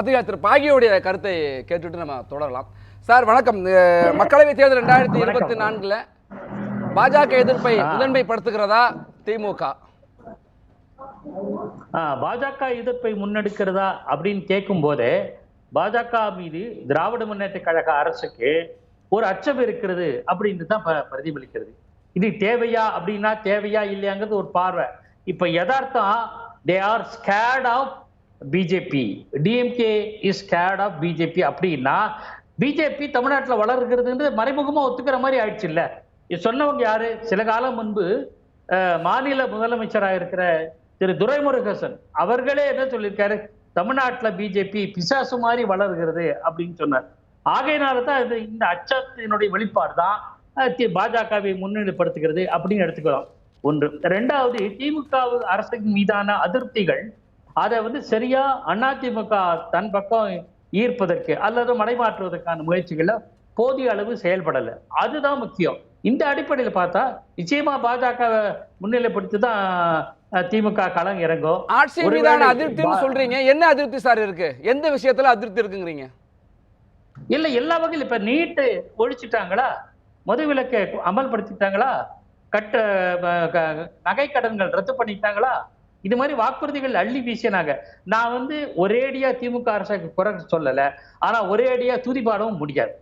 பத்திரிகை திரு பாகியோடைய கருத்தை கேட்டுட்டு நம்ம தொடரலாம். சார் வணக்கம். அஹ், மக்களவைத் தேர்தல் ரெண்டாயிரத்தி இருபத்தி நான்குல பாஜக எதிர்ப்பை முதன்மைப்படுத்துகிறதா திமுக? பாஜக எதிர்ப்பை முன்னெடுக்கிறதா அப்படின்னு கேட்கும் போதே பாஜக மீது திராவிட முன்னேற்ற கழக அரசுக்கு ஒரு அச்சம் இருக்கிறது அப்படின்னு தான் பிரதிபலிக்கிறது. இது தேவையா அப்படின்னா தேவையா இல்லையாங்கிறது ஒரு பார்வை. இப்ப யதார்த்தம் they are scared of BJP DMK is scared of BJP அப்படின்னா பிஜேபி தமிழ்நாட்டில் வளர்கிறதுன்றது மறைமுகமா ஒத்துக்கிற மாதிரி ஆயிடுச்சு இல்லை இது சொன்னவங்க யாரு? சில காலம் முன்பு மாநில முதலமைச்சராக இருக்கிற திரு துரைமுருகேசன். அவர்களே என்ன சொல்லியிருக்காரு? தமிழ்நாட்டுல பிஜேபி பிசாசு மாதிரி வளர்கிறது அப்படின்னு சொன்னார். ஆகையினால தான் இது இந்த அச்சத்தினுடைய வெளிப்பாடு தான் பாஜகவை முன்னிலைப்படுத்துகிறது அப்படின்னு எடுத்துக்கலாம் ஒன்று. ரெண்டாவது திமுக அரசின் மீதான அதிருப்திகள் அதை வந்து சரியா அதிமுக தன் பக்கம் ஈர்ப்பதற்கு அல்லது மடைமாற்றுவதற்கான முயற்சிகள்ல போதிய அளவு செயல்படல. அதுதான் முக்கியம். இந்த அடிப்படையில் பார்த்தா நிச்சயமா பாஜக முன்னிலைப்படுத்தி தான் அஹ், திமுக களம் இறங்கும். ஆட்சி மீதான அதிருப்தின்னு சொல்றீங்க. என்ன அதிருப்தி சார் இருக்கு? எந்த விஷயத்துல அதிருப்தி இருக்குங்கிறீங்க? இல்ல எல்லா வகையிலும் இப்ப நீட்டு ஒழிச்சிட்டாங்களா? மது விலக்கை அமல்படுத்திட்டாங்களா? கட்ட நகை கடன்கள் ரத்து பண்ணிட்டாங்களா? இது மாதிரி வாக்குறுதிகள் அள்ளி வீசினாங்க. நான் வந்து ஒரேடியா திமுக அரசுக்கு குறை சொல்லல. ஆனா ஒரேடியா துதிபாடவும் முடியாது.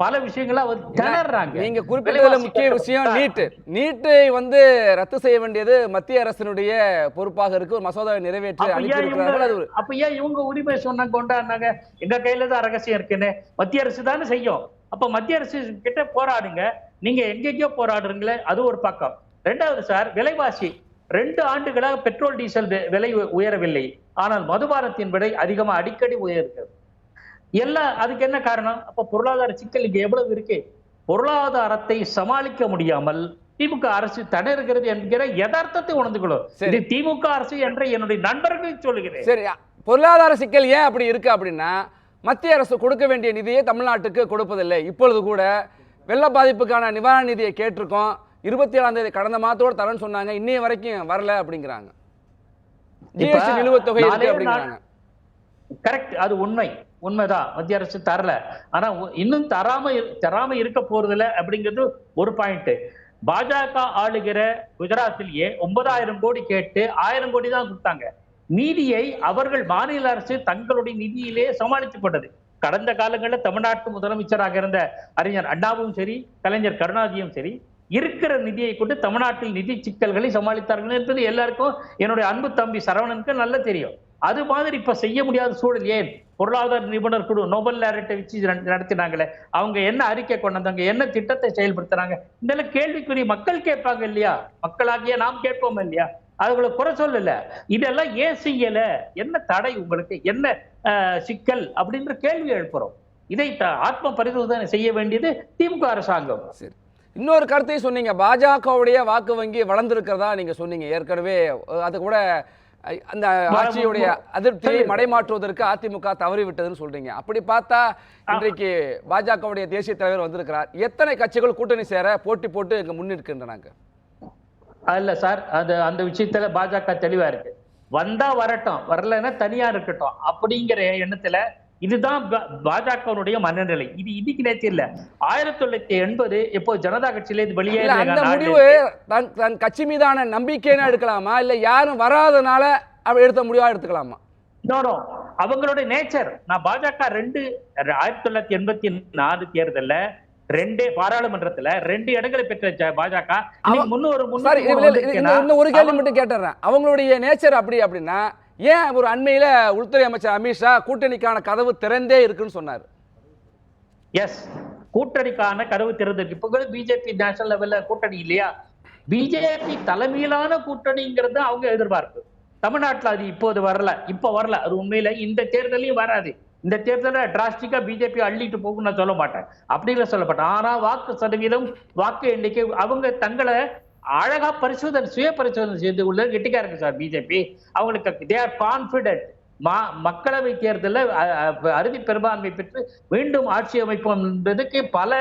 பல விஷயங்களா வந்து திணறாங்க. நீங்க குறிப்பிட்டதுல விலைவாசி முக்கிய விஷயம் நீட்டு. நீட்டை வந்து ரத்து செய்ய வேண்டியது மத்திய அரசினுடைய பொறுப்பாக இருக்கு. ஒரு மசோதாவை நிறைவேற்றி அப்ப ஏன் அனுப்பியிருக்கிறார்கள் அது இவங்க ஒரு அப்ப ஏன் இவங்க உரிமை சொன்னாங்க கொண்டாடினாங்க? எங்க கையில தான் ரகசியம் இருக்குன்னு. மத்திய அரசு தானே செய்யும். அப்ப மத்திய அரசு கிட்ட போராடுங்க. நீங்க எங்கெங்கயோ போராடுறீங்களே அது ஒரு பக்கம். ரெண்டாவது சார் விலைவாசி. ரெண்டு ஆண்டுகளாக பெட்ரோல் டீசல் விலை உயரவில்லை. ஆனால் மதுபானத்தின் விலை அதிகமா அடிக்கடி உயர்கிறது. எல்லாம் அதுக்கு என்ன காரணம்? அப்ப பொருளாதார சிக்கல் இங்க எவ்வளவு இருக்கு? பொருளாதாரத்தை சமாளிக்க முடியாமல் திமுக அரசு தடறுகிறது என்கிற யதார்த்தத்தை உணர்ந்துக்கணும் சரி. இது திமுக அரசு என்ற என்னுடைய நண்பர்களுக்கு சொல்லுகிறேன். சரி பொருளாதார சிக்கல் ஏன் அப்படி இருக்கு அப்படின்னா மத்திய அரசு கொடுக்க வேண்டிய நிதியை தமிழ்நாட்டுக்கு கொடுப்பதில்லை. இப்பொழுது கூட வெள்ள பாதிப்புக்கான நிவாரண நிதியை கேட்டிருக்கோம். இருபத்தி ஏழாம் தேதி கடந்த மாதத்தோட தரேன்னு சொன்னாங்க இன்னைய வரைக்கும் வரல அப்படிங்கிறாங்க. ஜிஎஸ்டி நிலுவைத் தொகை இருக்கு அப்படிங்கிறாங்க. கரெக்ட் அது உண்மை. உண்மைதான். மத்திய அரசு தரல. ஆனா இன்னும் தராம தராம இருக்க போறதில்ல அப்படிங்கிறது ஒரு பாயிண்ட் பாஜக ஆளுகிற குஜராத்திலேயே ஒன்பதாயிரம் கோடி கேட்டு ஆயிரம் கோடி தான் கொடுத்தாங்க. மீதியை அவர்கள் மாநில அரசு தங்களுடைய நிதியிலே சமாளித்துக் கொண்டது. கடந்த காலங்களில் தமிழ்நாட்டு முதலமைச்சராக இருந்த அறிஞர் அண்ணாவும் சரி கலைஞர் கருணாநிதியும் சரி இருக்கிற நிதியை கொண்டு தமிழ்நாட்டில் நிதி சிக்கல்களை சமாளித்தார்கள் என்பது எல்லாருக்கும் என்னுடைய அன்பு தம்பி சரவணனுக்கு நல்லா தெரியும். அது மாதிரி இப்ப செய்ய முடியாத சூழல் ஏன்? பொருளாதார நிபுணர் குழு நோபல் லேரட்டை வச்சு நடத்தினாங்களே. அவங்க என்ன அறிக்கை கொண்டு வந்தாங்க? என்ன திட்டத்தை செயல்படுத்துறாங்க? இந்த கேள்விக்குறி மக்கள் கேட்பாங்க இல்லையா? மக்களாகிய நாம் கேட்போம் இல்லையா? அதுகளை குறை சொல்லல. இதெல்லாம் ஏன் செய்யல? என்ன தடை உங்களுக்கு? என்ன சிக்கல்? அப்படின்ற கேள்வி எழுப்புறோம். இதை ஆத்ம பரிசோதனை செய்ய வேண்டியது திமுக அரசாங்கம். சரி. இன்னொரு கருத்தையும் சொன்னீங்க. பாஜகவுடைய வாக்கு வங்கி வளர்ந்திருக்கிறதா நீங்க சொன்னீங்க. ஏற்கனவே அது கூட அந்த ஆட்சியுடைய அதிருப்தியை. மடைமாற்றுவதற்கு அதிமுக தவறிவிட்டதுன்னு சொல்றீங்க. அப்படி பார்த்தா இன்றைக்கு பாஜகவுடைய தேசிய தலைவர் வந்திருக்கிறார். எத்தனை கட்சிகள் கூட்டணி சேர போட்டி போட்டு இங்க முன்னிற்கின்றனாங்க? இல்ல சார் அது அந்த விஷயத்துல பாஜக தெளிவா இருக்கு. வந்தா வரட்டும். வரலைன்னா தனியா இருக்கட்டும். அப்படிங்கிற எண்ணத்துல இதுதான் பாஜகவுடைய மனநிலை. இது இன்னைக்கு நேற்று இல்ல. ஆயிரத்தி தொள்ளாயிரத்தி எண்பது எப்போ ஜனதா கட்சியில இது வெளியே அந்த முடிவு தன் தன் கட்சி மீதான நம்பிக்கைன்னு எடுக்கலாமா? இல்ல யாரும் வராதனால எடுத்த முடிவா எடுத்துக்கலாமா? அவங்களுடைய நேச்சர் நான் பாஜக ரெண்டு ஆயிரத்தி தொள்ளாயிரத்தி எண்பத்தி நாலு தேர்தல்ல ரெண்டு பாராளுமன்றத்துல ரெண்டு இடங்களை பெற்ற பாஜக. முன்னூறு இந்த ஒரு கேள்வி மட்டும் கேட்டுறேன். அவங்களுடைய நேச்சர் அப்படி அப்படின்னா ஏன் ஒரு அண்மையில உள்துறை அமைச்சர் அமித்ஷா கூட்டணிக்கான கதவு திறந்தே இருக்குன்னு சொன்னார்? எஸ் கூட்டணிக்கான கதவு திறந்திருக்கு. இப்போ கூட பிஜேபி நேஷனல் லெவல்ல கூட்டணி இல்லையா? பிஜேபி தலைமையிலான கூட்டணிங்கிறது அவங்க எதிர்பார்ப்பு. தமிழ்நாட்டுல அது இப்போது வரல. இப்போ வரல. அது உண்மையில இந்த தேர்தலையும் வராது. இந்த தேர்தலில் டிராஸ்டிக்கா பிஜேபி அள்ளிட்டு போகும் நான் சொல்ல மாட்டேன். அப்படிங்கிற சொல்லப்பட்டேன் ஆனால் வாக்கு சதவீதம் வாக்கு எண்ணிக்கை அவங்க தங்களை அழகா பரிசோதனை சுய பரிசோதனை செய்து உள்ள கெட்டிக்காரங்க சார் பிஜேபி அவங்களுக்கு தே ஆர் கான்பிடென்ட் மா மக்களவை தேர்தலில் அறுதி பெரும்பான்மை பெற்று மீண்டும் ஆட்சி அமைப்போம் என்பதுக்கு பல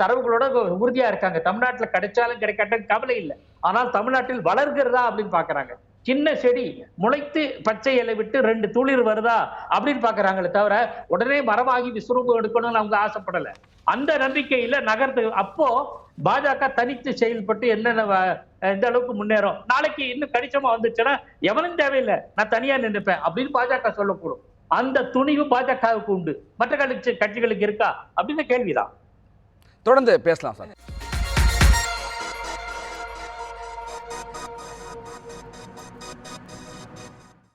தரவுகளோட உறுதியா இருக்காங்க. தமிழ்நாட்டில் கிடைச்சாலும் கிடைக்காட்டும் கவலை இல்லை. ஆனால் தமிழ்நாட்டில் வளர்கிறதா அப்படின்னு பாக்குறாங்க. சின்ன செடி முளைத்து பச்சை இலை விட்டு ரெண்டு துளிர் வருதா அப்படின்னு பாக்குறாங்களே தவிர உடனே மரமாகி விஸ்வரூபம் எடுக்கணும்னு அவங்க ஆசைப்படல. அந்த நம்பிக்கையில நகர்த்து அப்போ பாஜக தனித்து செயல்பட்டு என்னென்ன வ- எந்த அளவுக்கு முன்னேறும்? நாளைக்கு இன்னும் கடிச்சமா வந்துச்சுன்னா எவனும் தேவையில்லை. நான் தனியா நின்னுப்பேன் அப்படின்னு பாஜக சொல்லக்கூடும். அந்த துணிவு பாஜகவுக்கு உண்டு. மற்ற கட்சி கட்சிகளுக்கு இருக்கா? அப்படின்னு கேள்விதான். தொடர்ந்து பேசலாம் சார்.